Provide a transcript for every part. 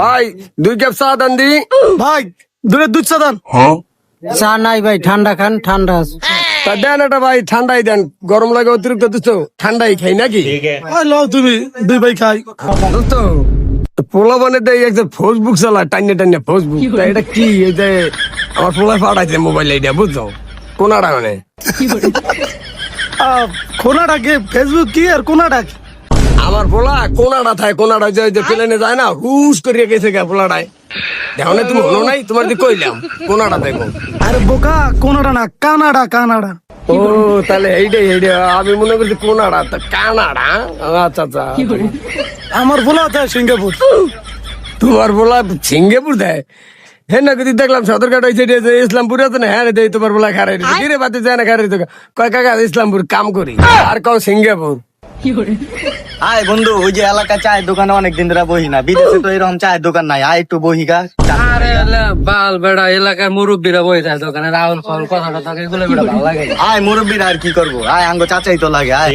ভাই দুই কাপ চা দেন দি। ভাই দূরে দুধ চা দেন। চা নাই ভাই ঠান্ডা খান ঠান্ডা আছে। তা দেন এটা ভাই ঠান্ডাই দেন। গরম লাগে অতিরিক্ত ঠান্ডাই খাই নাকি? লও তুমি দুই ভাই খাই। দোস্ত পোলা বানে দেয় একটা ফেসবুক চালা টাইনে টাইনে ফেসবুক। এটা কি? আমার পোলা পাঠাইছে মোবাইল বুঝছ? কোনাটা মানে? কোনাটা কে? ফেসবুক কি আর কোনাটা কি? আমার পোলা কোনাটা থাকে কোনাটা যে যে প্লেনে যায় না হুস করিয়া গেছে গা পোলাটায়। দেখো না তুমি হলো নাই তোমার যে কইলাম কোনাটা দেখো আরে বোকা কোনাটা না কানাডা কানাডা। ও তাহলে এইটাই এইটা আমি মনে করছি কোনাডা তা কানাডা? আচ্ছা আচ্ছা আমার বলা যায় সিঙ্গাপুর। তোমার বলা সিঙ্গাপুর দেয়? হ্যাঁ না যদি দেখলাম সদরঘাট হয়েছে যে ইসলামপুর আছে না হ্যাঁ দেই তোমার বলা খারাই রে বাতে যায় না খারাই কয় কাকা ইসলামপুর কাম করি। আর কও সিঙ্গাপুর। আয় বন্ধু ওই যে এলাকা চায়ের দোকানে অনেকদিন ধরে বহি না। বিদেশে তো এরকম চায়ের দোকান নাই। আয় একটু বহি গা। আরে বাল বেড়া এলাকায় মুরব্বীরা বই যায় দোকানে রাহুল ফল কথা কথা এগুলো বেড়া ভালো লাগে আয় মুরব্বীর আর কি করব? আয় আঙ্গ চাচাই তো লাগে আয়।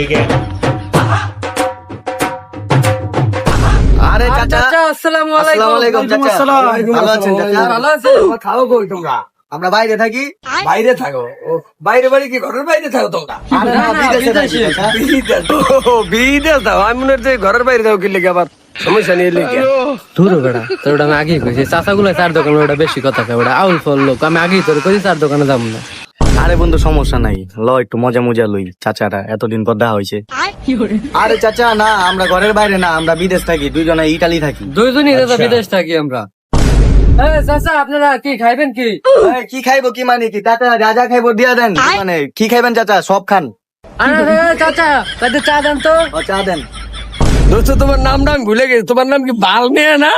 আরে চাচা। চাচা আসসালামু আসসালামু আলাইকুম আসসালাম। ভালো আছেন চাচা? ভালো আছেন খাও কই তোমরা? আমরা বাইরে থাকি। বাইরে থাকো। বাইরে বাড়ি কি ঘরের বাইরে থাকো তোমরা বিদেশে থাকি। দাও আমি মনে হচ্ছে ঘরের বাইরে দাও কি লেগে আবার সমস্যা নিয়ে লেগে। ধুরো বেড়া তোর ওটা আমি আগেই কইছি। চাচাগুলো চার দোকানে ওটা বেশি কথা কয় ওটা আউল ফল লোক আমি আগেই তোর কইছি চার দোকানে যাব না। আরে বন্ধু সমস্যা নাই। ল একটু মজা মজা লই। চাচারা এতদিন পর দেখা হয়েছে। আরে চাচা না আমরা ঘরের বাইরে না আমরা বিদেশ থাকি। দুইজনে ইটালি থাকি। দুইজনই বিদেশ থাকি আমরা। চাচা আপনারা কি খাইবেন কি? কি খাইবো কি মানে কি? চাচা রাজা খাইবো দিয়া দেন। মানে কি খাইবেন চাচা? সব খান। আরে চাচা চা দেন তো। চা দেন। দোস্ত তোমার নাম নাম ভুলে গেছি। তোমার নাম কি বাল মেয়ে না?